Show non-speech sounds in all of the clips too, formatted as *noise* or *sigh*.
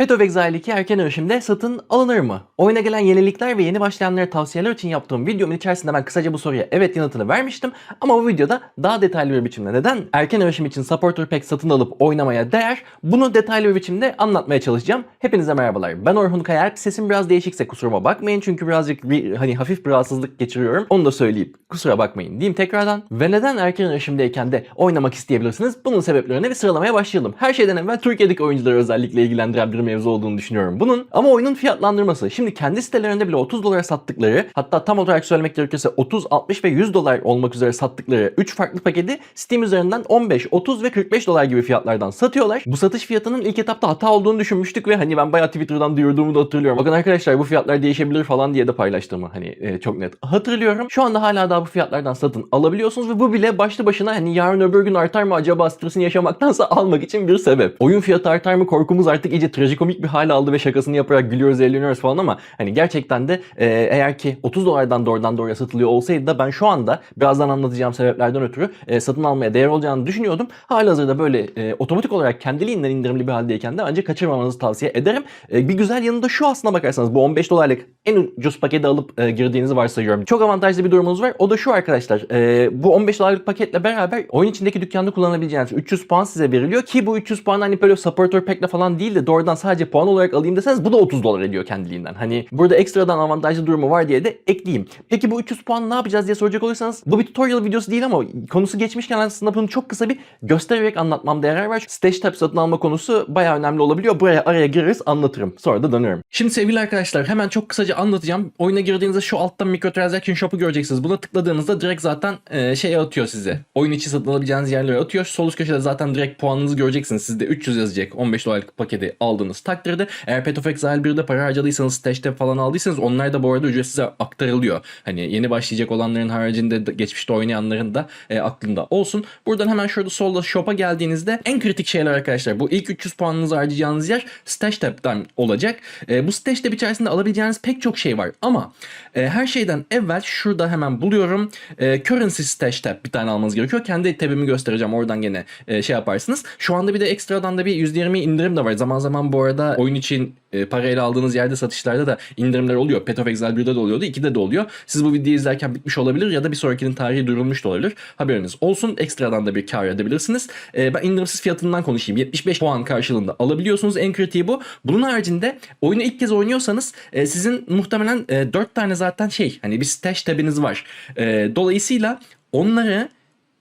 Path of Exile 2 erken erişimde satın alınır mı? Oyuna gelen yenilikler ve yeni başlayanlara tavsiyeler için yaptığım videomun içerisinde ben kısaca bu soruya evet yanıtını vermiştim. Ama bu videoda daha detaylı bir biçimde neden erken erişim için Supporter Pack satın alıp oynamaya değer bunu detaylı bir biçimde anlatmaya çalışacağım. Hepinize merhabalar. Ben Orhun Kayalp. Sesim biraz değişikse kusuruma bakmayın çünkü birazcık bir, hani hafif bir rahatsızlık geçiriyorum. Onu da söyleyip kusura bakmayın diyeyim tekrardan. Ve neden erken erişimdeyken de oynamak isteyebilirsiniz? Bunun sebeplerini bir sıralamaya başlayalım. Her şeyden evvel Türkiye'deki oyuncuları özellikle ilgilendiren bir mevzu olduğunu düşünüyorum bunun. Ama oyunun fiyatlandırması. Şimdi kendi sitelerinde bile 30 dolara sattıkları hatta tam olarak söylemek gerekirse 30, 60 ve 100 dolar olmak üzere sattıkları 3 farklı paketi Steam üzerinden 15, 30 ve 45 dolar gibi fiyatlardan satıyorlar. Bu satış fiyatının ilk etapta hata olduğunu düşünmüştük ve hani ben bayağı Twitter'dan duyurduğumu da hatırlıyorum. Bakın arkadaşlar bu fiyatlar değişebilir falan diye de paylaştığımı hani e, çok net hatırlıyorum. Şu anda hala daha bu fiyatlardan satın alabiliyorsunuz ve bu bile başlı başına hani yarın öbür gün artar mı acaba stresini yaşamaktansa almak için bir sebep. Oyun fiyatı artar mı korkumuz artık iyice trajikomik bir hale aldı ve şakasını yaparak gülüyoruz eğleniyoruz falan ama hani gerçekten de e, eğer ki 30 dolardan doğrudan doğruya satılıyor olsaydı da ben şu anda birazdan anlatacağım sebeplerden ötürü e, satın almaya değer olacağını düşünüyordum. Halihazırda böyle e, otomatik olarak kendiliğinden indirimli bir haldeyken de ancak kaçırmamanızı tavsiye ederim. E, bir güzel yanında şu aslına bakarsanız bu 15 dolarlık en ucuz paketi alıp e, girdiğinizi varsayıyorum. Çok avantajlı bir durumunuz var. O da şu arkadaşlar. E, bu 15 dolarlık paketle beraber oyun içindeki dükkanda kullanabileceğiniz 300 puan size veriliyor ki bu 300 puan hani böyle supporter pack'le falan değil de doğrudan sadece puan olarak alayım deseniz bu da 30 dolar ediyor kendiliğinden. Hani burada ekstradan avantajlı durumu var diye de ekleyeyim. Peki bu 300 puan ne yapacağız diye soracak olursanız bu bir tutorial videosu değil ama konusu geçmişken aslında bunu çok kısa bir göstererek anlatmamda yarar var. Stage tab satın alma konusu bayağı önemli olabiliyor. Buraya araya gireriz anlatırım. Sonra da dönüyorum. Şimdi sevgili arkadaşlar hemen çok kısaca anlatacağım. Oyuna girdiğinizde şu altta microtransaction shop'u göreceksiniz. Buna tıkladığınızda direkt zaten e, şeye atıyor size. Oyun içi satın alabileceğiniz yerlere atıyor. Sol üst köşede zaten direkt puanınızı göreceksiniz. Sizde 300 yazacak 15 dolarlık paketi aldığınız takdirde. Eğer Path of Exile 1'de para harcadıysanız, Stage tab falan aldıysanız onlar da bu arada ücretsiz aktarılıyor. Hani yeni başlayacak olanların haricinde de- geçmişte oynayanların da e, aklında olsun. Buradan hemen şurada solda shop'a geldiğinizde en kritik şeyler arkadaşlar. Bu ilk 300 puanınızı harcayacağınız yer Stage tab'dan olacak. E, bu Stage tab içerisinde alabileceğiniz pek çok şey var. Ama e, her şeyden evvel şurada hemen buluyorum. E, currency Stage tab bir tane almanız gerekiyor. Kendi tabimi göstereceğim. Oradan gene e, şey yaparsınız. Şu anda bir de ekstradan da bir %20 indirim de var. Zaman zaman bu arada oyun için e, parayla aldığınız yerde satışlarda da indirimler oluyor. Path of Exile 1'de de oluyordu, 2'de de oluyor. Siz bu videoyu izlerken bitmiş olabilir ya da bir sonrakinin tarihi duyurulmuş da olabilir. Haberiniz olsun. Ekstradan da bir kar edebilirsiniz. E, ben indirimsiz fiyatından konuşayım. 75 puan karşılığında alabiliyorsunuz. En kritiği bu. Bunun haricinde oyunu ilk kez oynuyorsanız e, sizin muhtemelen e, 4 tane zaten şey hani bir stash tabiniz var. E, dolayısıyla onları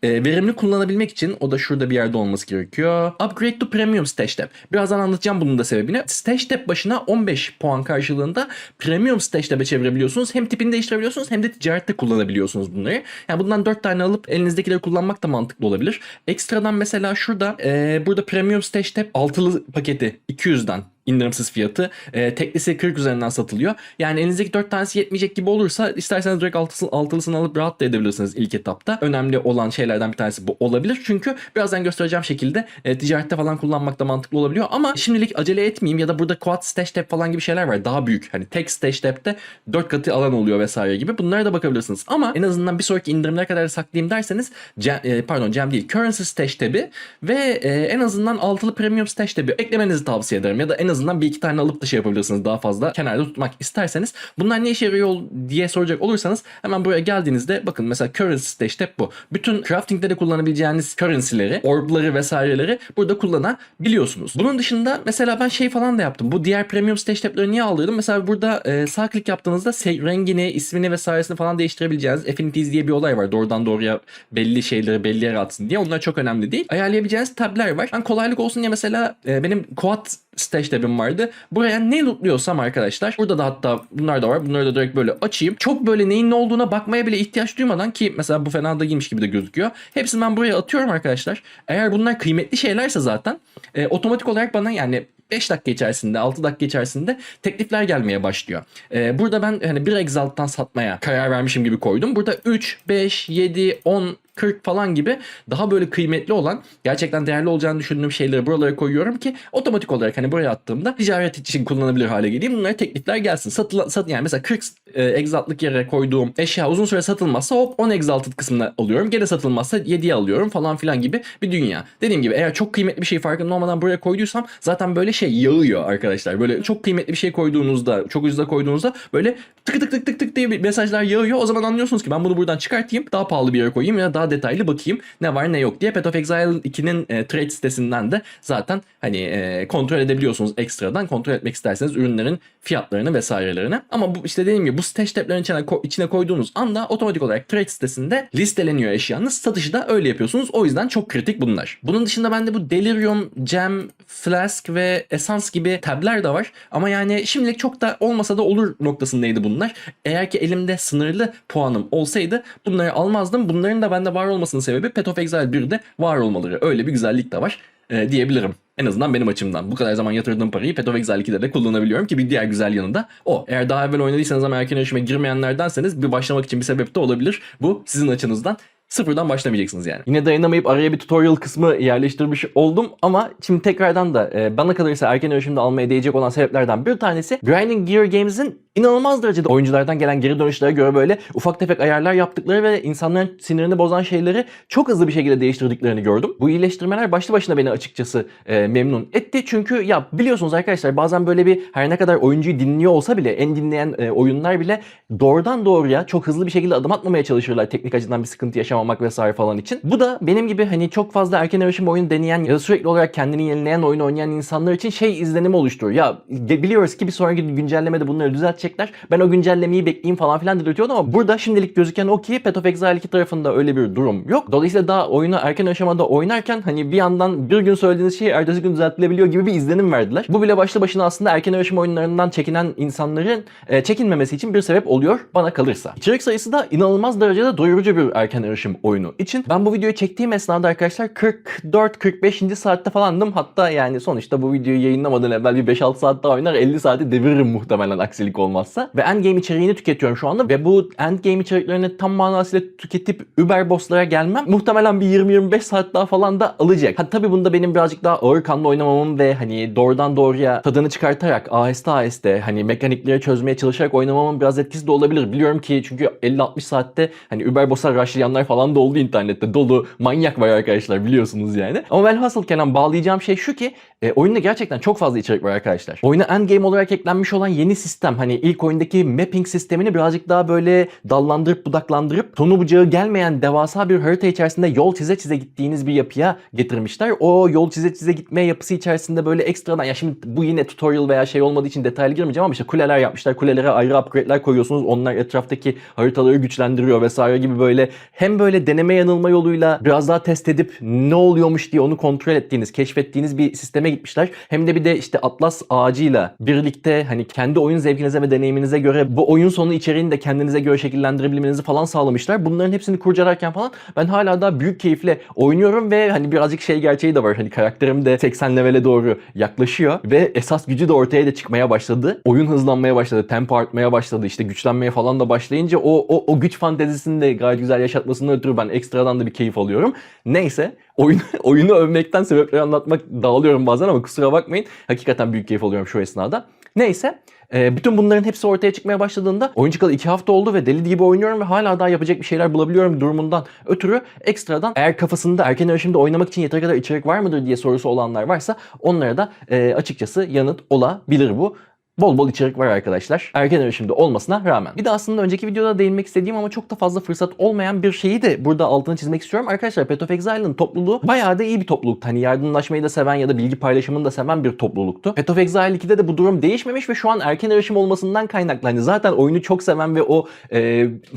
e, verimli kullanabilmek için o da şurada bir yerde olması gerekiyor. Upgrade to Premium Stash Tab. Birazdan anlatacağım bunun da sebebini. Stash Tab başına 15 puan karşılığında Premium Stash Tab'e çevirebiliyorsunuz. Hem tipini değiştirebiliyorsunuz hem de ticarette kullanabiliyorsunuz bunları. Yani bundan 4 tane alıp elinizdekileri kullanmak da mantıklı olabilir. Ekstradan mesela şurada e, burada Premium Stash Tab altılı paketi 200'den indirimsiz fiyatı. E, teklisi 40 üzerinden satılıyor. Yani elinizdeki 4 tanesi yetmeyecek gibi olursa isterseniz direkt altısı, altılısını alıp rahat da edebilirsiniz ilk etapta. Önemli olan şeylerden bir tanesi bu olabilir. Çünkü birazdan göstereceğim şekilde e, ticarette falan kullanmak da mantıklı olabiliyor. Ama şimdilik acele etmeyeyim ya da burada quad stash tab falan gibi şeyler var. Daha büyük. Hani tek stash tab'de 4 katı alan oluyor vesaire gibi. Bunlara da bakabilirsiniz. Ama en azından bir sonraki indirimlere kadar saklayayım derseniz Cem, e, pardon Cem değil. Currency stash tab'i ve e, en azından altılı premium stash tab'i eklemenizi tavsiye ederim. Ya da en azından bir iki tane alıp da şey yapabilirsiniz daha fazla kenarda tutmak isterseniz. Bunlar ne işe yarıyor diye soracak olursanız hemen buraya geldiğinizde bakın mesela currency stash tab bu. Bütün crafting'de de kullanabileceğiniz currency'leri, orb'ları vesaireleri burada kullanabiliyorsunuz. Bunun dışında mesela ben şey falan da yaptım. Bu diğer premium tab'leri niye aldıydım? Mesela burada e, sağ klik yaptığınızda rengini, ismini vesairesini falan değiştirebileceğiniz affinities diye bir olay var. Doğrudan doğruya belli şeyleri belli yere atsın diye. Onlar çok önemli değil. Ayarlayabileceğiniz tabler var. Ben kolaylık olsun diye mesela e, benim quad stash tab'im vardı. Buraya ne lootluyorsam arkadaşlar. Burada da hatta bunlar da var. Bunları da direkt böyle açayım. Çok böyle neyin ne olduğuna bakmaya bile ihtiyaç duymadan ki mesela bu fena da giymiş gibi de gözüküyor. Hepsini ben buraya atıyorum arkadaşlar. Eğer bunlar kıymetli şeylerse zaten e, otomatik olarak bana yani 5 dakika içerisinde 6 dakika içerisinde teklifler gelmeye başlıyor. Ee, burada ben hani bir Exalt'tan satmaya karar vermişim gibi koydum. Burada 3, 5, 7, 10 40 falan gibi daha böyle kıymetli olan gerçekten değerli olacağını düşündüğüm şeyleri buralara koyuyorum ki otomatik olarak hani buraya attığımda ticaret için kullanılabilir hale geleyim. Bunlara teklifler gelsin. Satıla, sat, yani mesela 40 e, exaltlık yere koyduğum eşya uzun süre satılmazsa hop 10 exalted kısmına alıyorum. Gene satılmazsa 7'ye alıyorum falan filan gibi bir dünya. Dediğim gibi eğer çok kıymetli bir şey farkında olmadan buraya koyduysam zaten böyle şey yağıyor arkadaşlar. Böyle çok kıymetli bir şey koyduğunuzda, çok ucuza koyduğunuzda böyle tık tık tık tık tık diye mesajlar yağıyor. O zaman anlıyorsunuz ki ben bunu buradan çıkartayım. Daha pahalı bir yere koyayım ya daha detaylı bakayım ne var ne yok diye. Path of Exile 2'nin e, trade sitesinden de zaten hani e, kontrol edebiliyorsunuz ekstradan. Kontrol etmek isterseniz ürünlerin fiyatlarını vesairelerini. Ama bu işte dediğim gibi bu stage tab'lerin içine, ko- içine koyduğunuz anda otomatik olarak trade sitesinde listeleniyor eşyanız. Satışı da öyle yapıyorsunuz. O yüzden çok kritik bunlar. Bunun dışında bende bu Delirium, Gem, Flask ve Essence gibi tabler de var. Ama yani şimdilik çok da olmasa da olur noktasındaydı bunlar. Eğer ki elimde sınırlı puanım olsaydı bunları almazdım. Bunların da bende var olmasının sebebi Path of Exile 1'de var olmaları. Öyle bir güzellik de var e, diyebilirim. En azından benim açımdan. Bu kadar zaman yatırdığım parayı Path of Exile 2'de de kullanabiliyorum ki bir diğer güzel yanı da o. Eğer daha evvel oynadıysanız ama erken erişime girmeyenlerdenseniz bir başlamak için bir sebep de olabilir. Bu sizin açınızdan. Sıfırdan başlamayacaksınız yani. Yine dayanamayıp araya bir tutorial kısmı yerleştirmiş oldum ama şimdi tekrardan da e, bana kalırsa erken erişimde almaya değecek olan sebeplerden bir tanesi Grinding Gear Games'in inanılmaz derecede oyunculardan gelen geri dönüşlere göre böyle ufak tefek ayarlar yaptıkları ve insanların sinirini bozan şeyleri çok hızlı bir şekilde değiştirdiklerini gördüm. Bu iyileştirmeler başlı başına beni açıkçası e, memnun etti. Çünkü ya biliyorsunuz arkadaşlar bazen böyle bir her ne kadar oyuncuyu dinliyor olsa bile en dinleyen e, oyunlar bile doğrudan doğruya çok hızlı bir şekilde adım atmamaya çalışırlar teknik açıdan bir sıkıntı yaşamamak vesaire falan için. Bu da benim gibi hani çok fazla erken erişim oyun deneyen ya da sürekli olarak kendini yenileyen oyun oynayan insanlar için şey izlenimi oluşturuyor. Ya biliyoruz ki bir sonraki güncellemede bunları düzeltecekler. Ben o güncellemeyi bekleyeyim falan filan dedirtiyordu ama burada şimdilik gözüken o ki Path of Exile 2 tarafında öyle bir durum yok. Dolayısıyla daha oyunu erken aşamada oynarken hani bir yandan bir gün söylediğiniz şey ertesi gün düzeltilebiliyor gibi bir izlenim verdiler. Bu bile başlı başına aslında erken erişim oyunlarından çekinen insanların e, çekinmemesi için bir sebep oluyor bana kalırsa. İçerik sayısı da inanılmaz derecede doyurucu bir erken erişim oyunu için. Ben bu videoyu çektiğim esnada arkadaşlar 44-45. saatte falandım. Hatta yani sonuçta bu videoyu yayınlamadan evvel bir 5-6 saat daha oynar 50 saati deviririm muhtemelen aksilik olmazsa. Ve endgame içeriğini tüketiyorum şu anda ve bu endgame içeriklerini tam manasıyla tüketip Uber bosslara gelmem muhtemelen bir 20-25 saat daha falan da alacak. Ha tabii bunda benim birazcık daha ağır kanlı oynamamın ve hani doğrudan doğruya tadını çıkartarak aheste aheste hani mekanikleri çözmeye çalışarak oynamamın biraz etkisi de olabilir. Biliyorum ki çünkü 50-60 saatte hani Uber boss'a rushlayanlar falan da oldu internette. Dolu manyak var arkadaşlar biliyorsunuz yani. Ama velhasıl Kenan bağlayacağım şey şu ki e, oyunda gerçekten çok fazla içerik var arkadaşlar. Oyuna endgame olarak eklenmiş olan yeni sistem hani ilk oyundaki mapping sistemini birazcık daha böyle dallandırıp budaklandırıp sonu bucağı gelmeyen devasa bir harita içerisinde yol çize çize gittiğiniz bir yapıya getirmişler. O yol çize çize gitme yapısı içerisinde böyle ekstradan ya şimdi bu yine tutorial veya şey olmadığı için detaylı girmeyeceğim ama işte kuleler yapmışlar. Kulelere ayrı upgrade'ler koyuyorsunuz. Onlar etraftaki haritaları güçlendiriyor vesaire gibi böyle hem böyle deneme yanılma yoluyla biraz daha test edip ne oluyormuş diye onu kontrol ettiğiniz, keşfettiğiniz bir sisteme gitmişler. Hem de bir de işte Atlas ağacıyla birlikte hani kendi oyun zevkinize ve deneyiminize göre bu oyun sonu içeriğini de kendinize göre şekillendirebilmenizi falan sağlamışlar. Bunların hepsini kurcalarken falan ben hala daha büyük keyifle oynuyorum ve hani birazcık şey gerçeği de var. Hani karakterim de 80 levele doğru yaklaşıyor ve esas gücü de ortaya da çıkmaya başladı. Oyun hızlanmaya başladı, tempo artmaya başladı, işte güçlenmeye falan da başlayınca o o, o güç fantezisini de gayet güzel yaşatmasından ötürü ben ekstradan da bir keyif alıyorum. Neyse oyunu, *laughs* oyunu övmekten sebepleri anlatmak dağılıyorum bazen ama kusura bakmayın. Hakikaten büyük keyif alıyorum şu esnada. Neyse e, bütün bunların hepsi ortaya çıkmaya başladığında oyun çıkalı 2 hafta oldu ve deli gibi oynuyorum ve hala daha yapacak bir şeyler bulabiliyorum durumundan ötürü ekstradan eğer kafasında erken erişimde oynamak için yeteri kadar içerik var mıdır diye sorusu olanlar varsa onlara da e, açıkçası yanıt olabilir bu. Bol bol içerik var arkadaşlar. Erken erişimde olmasına rağmen. Bir de aslında önceki videoda değinmek istediğim ama çok da fazla fırsat olmayan bir şeyi de burada altını çizmek istiyorum. Arkadaşlar Path of Exile'ın topluluğu bayağı da iyi bir topluluktu. Hani yardımlaşmayı da seven ya da bilgi paylaşımını da seven bir topluluktu. Path of Exile 2'de de bu durum değişmemiş ve şu an erken erişim olmasından kaynaklı. Hani zaten oyunu çok seven ve o e,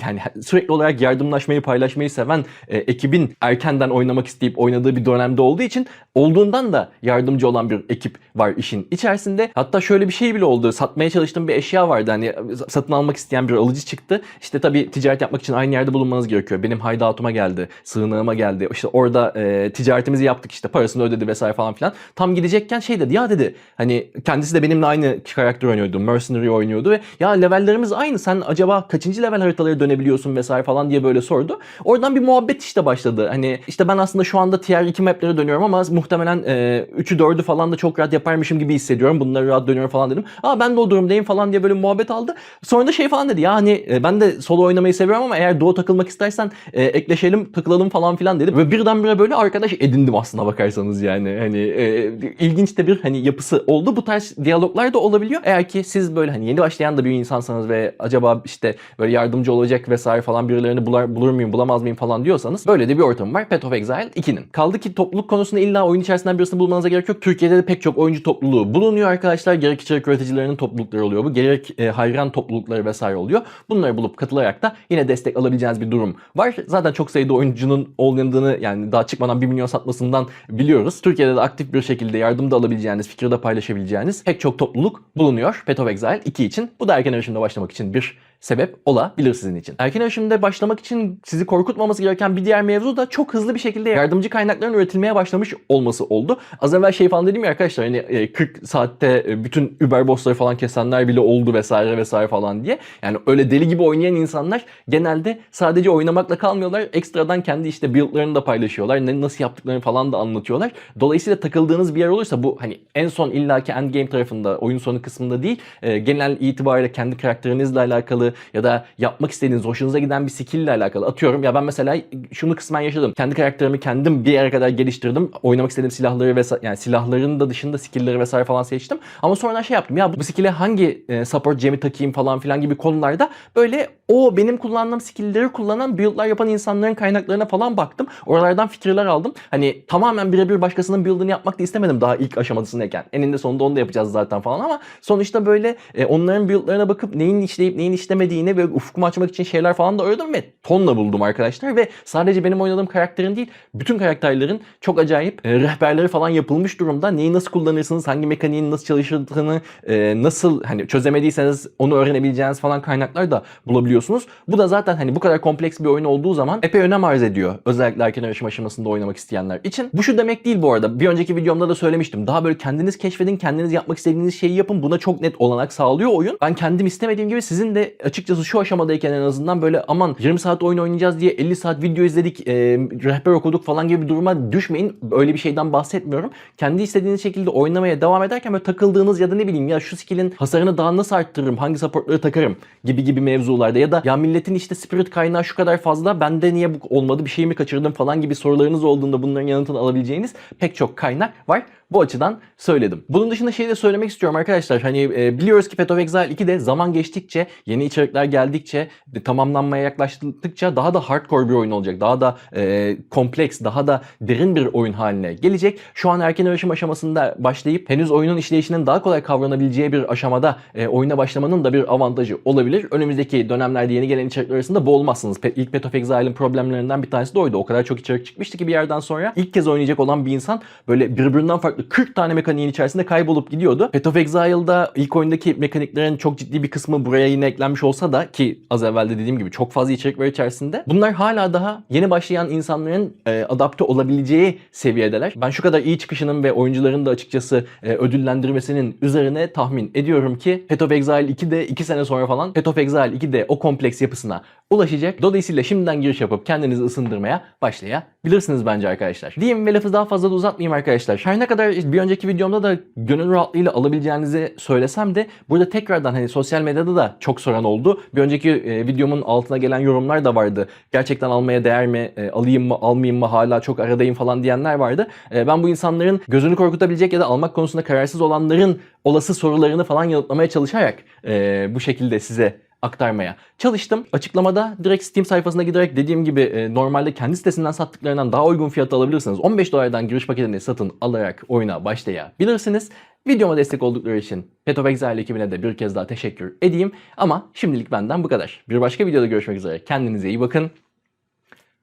yani sürekli olarak yardımlaşmayı paylaşmayı seven e, ekibin erkenden oynamak isteyip oynadığı bir dönemde olduğu için olduğundan da yardımcı olan bir ekip var işin içerisinde. Hatta şöyle bir şey bile oldu satmaya çalıştığım bir eşya vardı. Hani satın almak isteyen bir alıcı çıktı. İşte tabii ticaret yapmak için aynı yerde bulunmanız gerekiyor. Benim hideout'uma geldi, sığınağıma geldi. İşte orada e, ticaretimizi yaptık işte parasını ödedi vesaire falan filan. Tam gidecekken şey dedi ya dedi hani kendisi de benimle aynı karakter oynuyordu. Mercenary oynuyordu ve ya levellerimiz aynı sen acaba kaçıncı level haritaları dönebiliyorsun vesaire falan diye böyle sordu. Oradan bir muhabbet işte başladı. Hani işte ben aslında şu anda tier 2 maplere dönüyorum ama muhtemelen e, 3'ü 4'ü falan da çok rahat yaparmışım gibi hissediyorum. Bunları rahat dönüyorum falan dedim. Aa ben de o durumdayım falan diye böyle muhabbet aldı. Sonra da şey falan dedi ya hani e, ben de solo oynamayı seviyorum ama eğer duo takılmak istersen e, ekleşelim takılalım falan filan dedi. Ve birdenbire böyle arkadaş edindim aslına bakarsanız yani. Hani e, ilginç de bir hani yapısı oldu. Bu tarz diyaloglar da olabiliyor. Eğer ki siz böyle hani yeni başlayan da bir insansanız ve acaba işte böyle yardımcı olacak vesaire falan birilerini bular, bulur muyum bulamaz mıyım falan diyorsanız böyle de bir ortam var Path of Exile 2'nin. Kaldı ki topluluk konusunda illa oyun içerisinden birisini bulmanıza gerek yok. Türkiye'de de pek çok oyuncu topluluğu bulunuyor arkadaşlar. Gerek içerik üreticilerinin toplulukları oluyor bu. Gerek e, hayran toplulukları vesaire oluyor. Bunları bulup katılarak da yine destek alabileceğiniz bir durum var. Zaten çok sayıda oyuncunun oynadığını yani daha çıkmadan 1 milyon satmasından biliyoruz. Türkiye'de de aktif bir şekilde yardım da alabileceğiniz, fikir de paylaşabileceğiniz pek çok topluluk bulunuyor Path of Exile 2 için. Bu da erken erişimde başlamak için bir sebep olabilir sizin için. Erken erişimde başlamak için sizi korkutmaması gereken bir diğer mevzu da çok hızlı bir şekilde yardımcı kaynakların üretilmeye başlamış olması oldu. Az evvel şey falan dedim ya arkadaşlar hani e, 40 saatte e, bütün Uber bossları falan kesenler bile oldu vesaire vesaire falan diye. Yani öyle deli gibi oynayan insanlar genelde sadece oynamakla kalmıyorlar. Ekstradan kendi işte build'larını da paylaşıyorlar. Ne, nasıl yaptıklarını falan da anlatıyorlar. Dolayısıyla takıldığınız bir yer olursa bu hani en son illaki endgame tarafında oyun sonu kısmında değil e, genel itibariyle kendi karakterinizle alakalı ya da yapmak istediğiniz hoşunuza giden bir skill ile alakalı. Atıyorum ya ben mesela şunu kısmen yaşadım. Kendi karakterimi kendim bir yere kadar geliştirdim. Oynamak istediğim silahları ve yani silahların da dışında skill'leri vesaire falan seçtim. Ama sonra şey yaptım. Ya bu skill'e hangi e, support gemi takayım falan filan gibi konularda böyle o benim kullandığım skill'leri kullanan build'lar yapan insanların kaynaklarına falan baktım. Oralardan fikirler aldım. Hani tamamen birebir başkasının build'ını yapmak da istemedim daha ilk aşamasındayken. Eninde sonunda onu da yapacağız zaten falan ama sonuçta böyle e, onların build'larına bakıp neyin işleyip neyin işlemediğini ve ufkumu açmak için şeyler falan da aradım ve tonla buldum arkadaşlar ve sadece benim oynadığım karakterin değil bütün karakterlerin çok acayip e, rehberleri falan yapılmış durumda. Neyi nasıl kullanırsınız, hangi mekaniğin nasıl çalıştığını e, nasıl hani çözemediyseniz onu öğrenebileceğiniz falan kaynaklar da bulabiliyorsunuz. Bu da zaten hani bu kadar kompleks bir oyun olduğu zaman epey önem arz ediyor. Özellikle erken erişim aşamasında oynamak isteyenler için. Bu şu demek değil bu arada. Bir önceki videomda da söylemiştim. Daha böyle kendiniz keşfedin, kendiniz yapmak istediğiniz şeyi yapın. Buna çok net olanak sağlıyor oyun. Ben kendim istemediğim gibi sizin de açıkçası şu aşamadayken en azından böyle aman 20 saat oyun oynayacağız diye 50 saat video izledik, e, rehber okuduk falan gibi bir duruma düşmeyin. Öyle bir şeyden bahsetmiyorum. Kendi istediğiniz şekilde oynamaya devam ederken böyle takıldığınız ya da ne bileyim ya şu skill'in hasarını daha nasıl arttırırım, hangi supportları takarım gibi gibi mevzularda ya da ya milletin işte spirit kaynağı şu kadar fazla bende niye bu olmadı bir şey mi kaçırdım falan gibi sorularınız olduğunda bunların yanıtını alabileceğiniz pek çok kaynak var. Bu açıdan söyledim. Bunun dışında şey de söylemek istiyorum arkadaşlar. Hani e, biliyoruz ki Path of Exile 2'de zaman geçtikçe, yeni içerikler geldikçe, de, tamamlanmaya yaklaştıkça daha da hardcore bir oyun olacak. Daha da e, kompleks, daha da derin bir oyun haline gelecek. Şu an erken erişim aşamasında başlayıp henüz oyunun işleyişinin daha kolay kavranabileceği bir aşamada e, oyuna başlamanın da bir avantajı olabilir. Önümüzdeki dönemlerde yeni gelen içerikler arasında boğulmazsınız. Pe- İlk Path of Exile'ın problemlerinden bir tanesi de oydu. O kadar çok içerik çıkmıştı ki bir yerden sonra ilk kez oynayacak olan bir insan böyle birbirinden farklı 40 tane mekaniğin içerisinde kaybolup gidiyordu. Path of Exile'da ilk oyundaki mekaniklerin çok ciddi bir kısmı buraya yine eklenmiş olsa da ki az evvel de dediğim gibi çok fazla içerik var içerisinde. Bunlar hala daha yeni başlayan insanların e, adapte olabileceği seviyedeler. Ben şu kadar iyi çıkışının ve oyuncuların da açıkçası e, ödüllendirmesinin üzerine tahmin ediyorum ki Path of Exile 2 de 2 sene sonra falan Path of Exile 2 de o kompleks yapısına ulaşacak. Dolayısıyla şimdiden giriş yapıp kendinizi ısındırmaya başlayabilirsiniz bence arkadaşlar. Diyeyim ve lafı daha fazla da uzatmayayım arkadaşlar. Her ne kadar bir önceki videomda da gönül rahatlığıyla alabileceğinizi söylesem de burada tekrardan hani sosyal medyada da çok soran oldu. Bir önceki e, videomun altına gelen yorumlar da vardı. Gerçekten almaya değer mi? E, alayım mı? Almayayım mı? Hala çok aradayım falan diyenler vardı. E, ben bu insanların gözünü korkutabilecek ya da almak konusunda kararsız olanların olası sorularını falan yanıtlamaya çalışarak e, bu şekilde size aktarmaya çalıştım. Açıklamada direkt Steam sayfasına giderek dediğim gibi e, normalde kendi sitesinden sattıklarından daha uygun fiyata alabilirsiniz. 15 dolardan giriş paketini satın alarak oyuna başlayabilirsiniz. Videoma destek oldukları için Path of Exile ekibine de bir kez daha teşekkür edeyim. Ama şimdilik benden bu kadar. Bir başka videoda görüşmek üzere. Kendinize iyi bakın.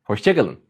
Hoşçakalın.